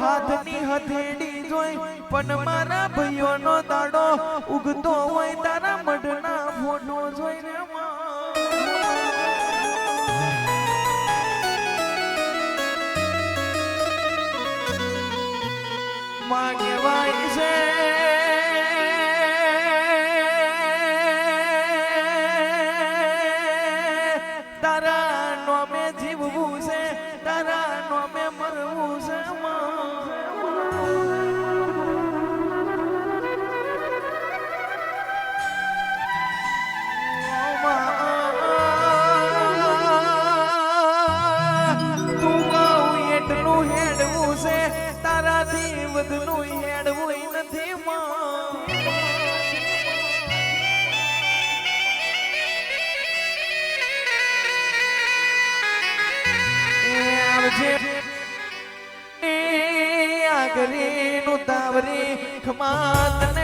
હાથની હથેળી જોઈ, પણ મારા ભાઈઓનો દાડો ઉગતો હોય તારા મઢના ફોટો જોઈને માગે વાય છે વધનું હેડવું નથી એ આગરીનું તાવરી ખમાતને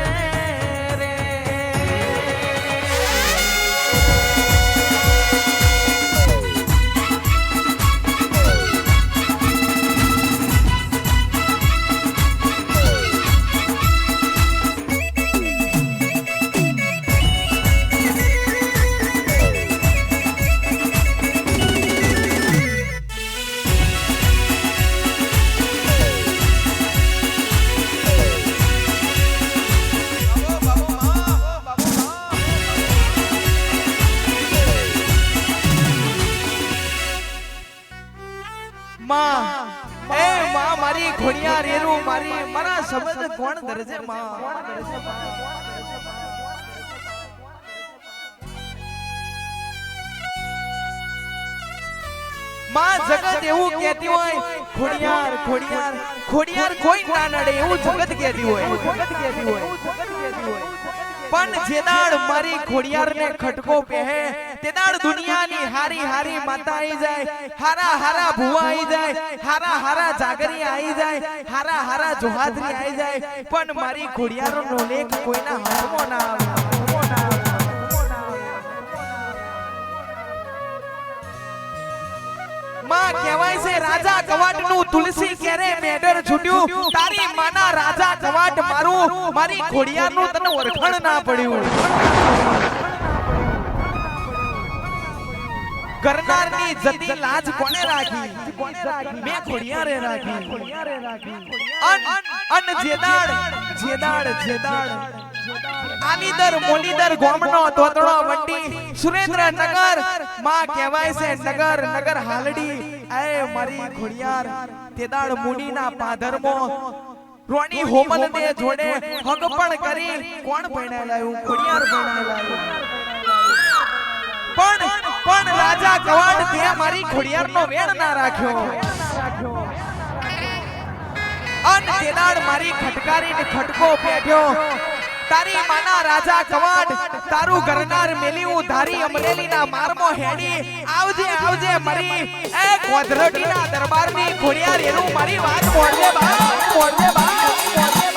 શબ્દ કોણ ધરજે માં. માં. જગત એવું કહેતી હોય ખોડિયાર ખોડિયાર ખોડિયાર કોઈ ના નડે એવું જગત કહેતી હોય. જગત કહેતી હોય. પણ જેદાળ મારી ખોડિયાર ને ખટકો પહેે તે દાડ દુનિયાની હારી હારી માતા આવી જાય હારા હારા ભુવા આવી જાય હારા હારા જાગરી આવી જાય હારા હારા જોહાદરી આવી જાય પણ મારી ખોડિયારનો લેખ કોઈના હાથમાં ના આવે હાથમાં ના આવે. માં કહેવાય છે રાજા કવાટનું તુલસી ક્યારે મેડર છૂટ્યું તારી માના રાજા કવાટ મારું મારી ઘોડિયાનું તને ઓળખણ ના પડ્યું કરનારની જતી લાજ કોને રાખી? મેં ખોડિયારે રાખી. અન અન જેદાડ જેદાડ જેદાડ આલીદર મોલીદર ગોમનો તોતડો વંડી સુરેન્દ્રનગરમાં કહેવાય છે નગર નગર હાલડી. એ મારી ખોડિયાર તેદાડ મુડીના પાધરમો. રોણી હોમલ ને જોડે હગ પણ કરી કોણ પરણાયેલાયું ખોડિયાર લાયું પણ પણ રાજા કવાડ તે મારી ખોડિયારનો વેણ ના રાખ્યો. અન તેદાળ મારી ખટકારીને ખટકો પેઠ્યો તારી માના રાજા કવાડ, તારું ગરનાર મેલીયું ધારી અમરેલીના મારમો હેડી. આવજે આવજે મરી, એ ગોધરટીના દરબારની ખોડિયાર એનું મારી વાત મોડલે બા મોડલે બા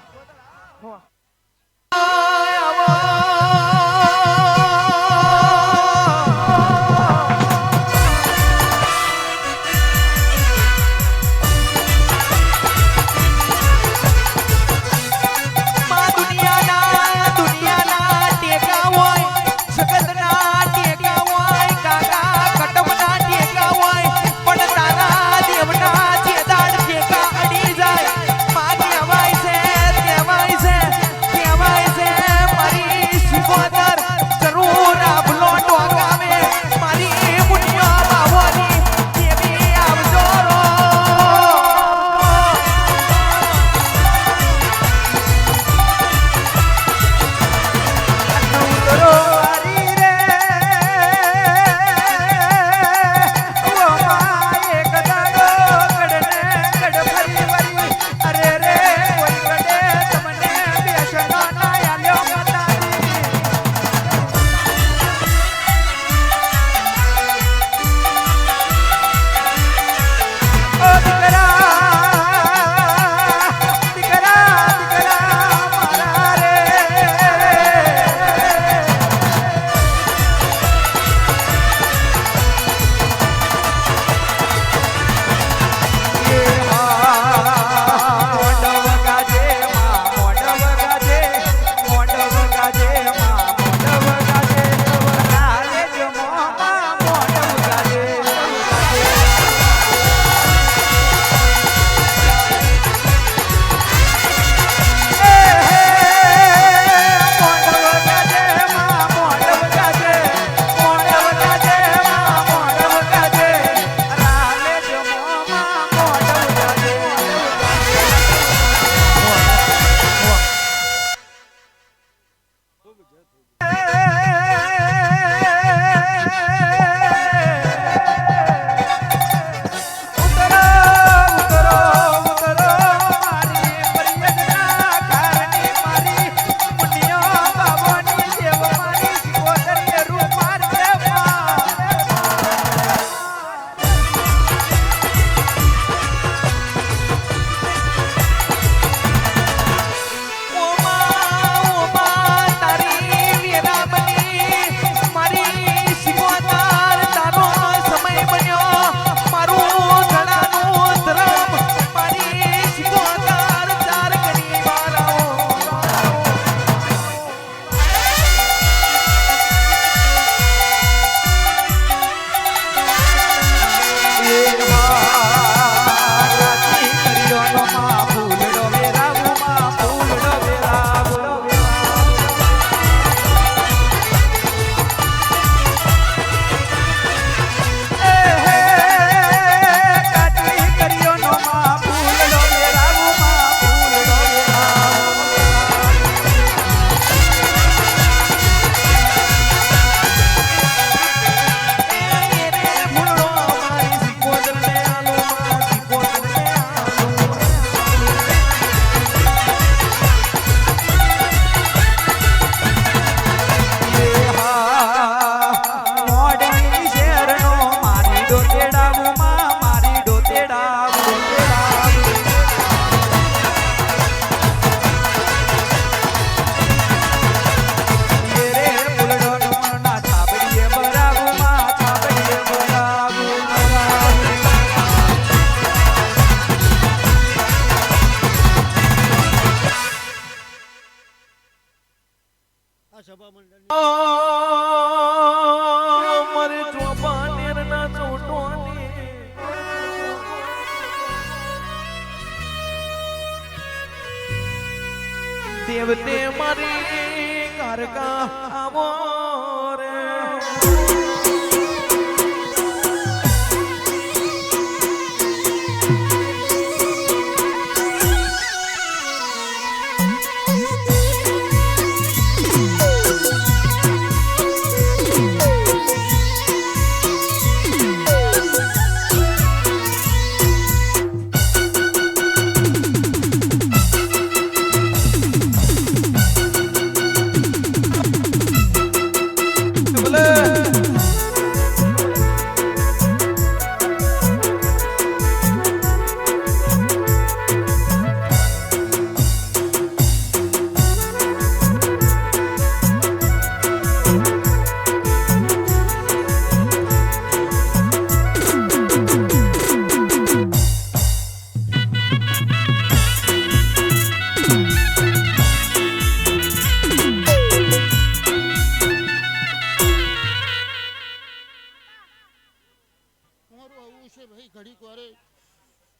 喝着呢。તે મારી ઘર કા આવો રે.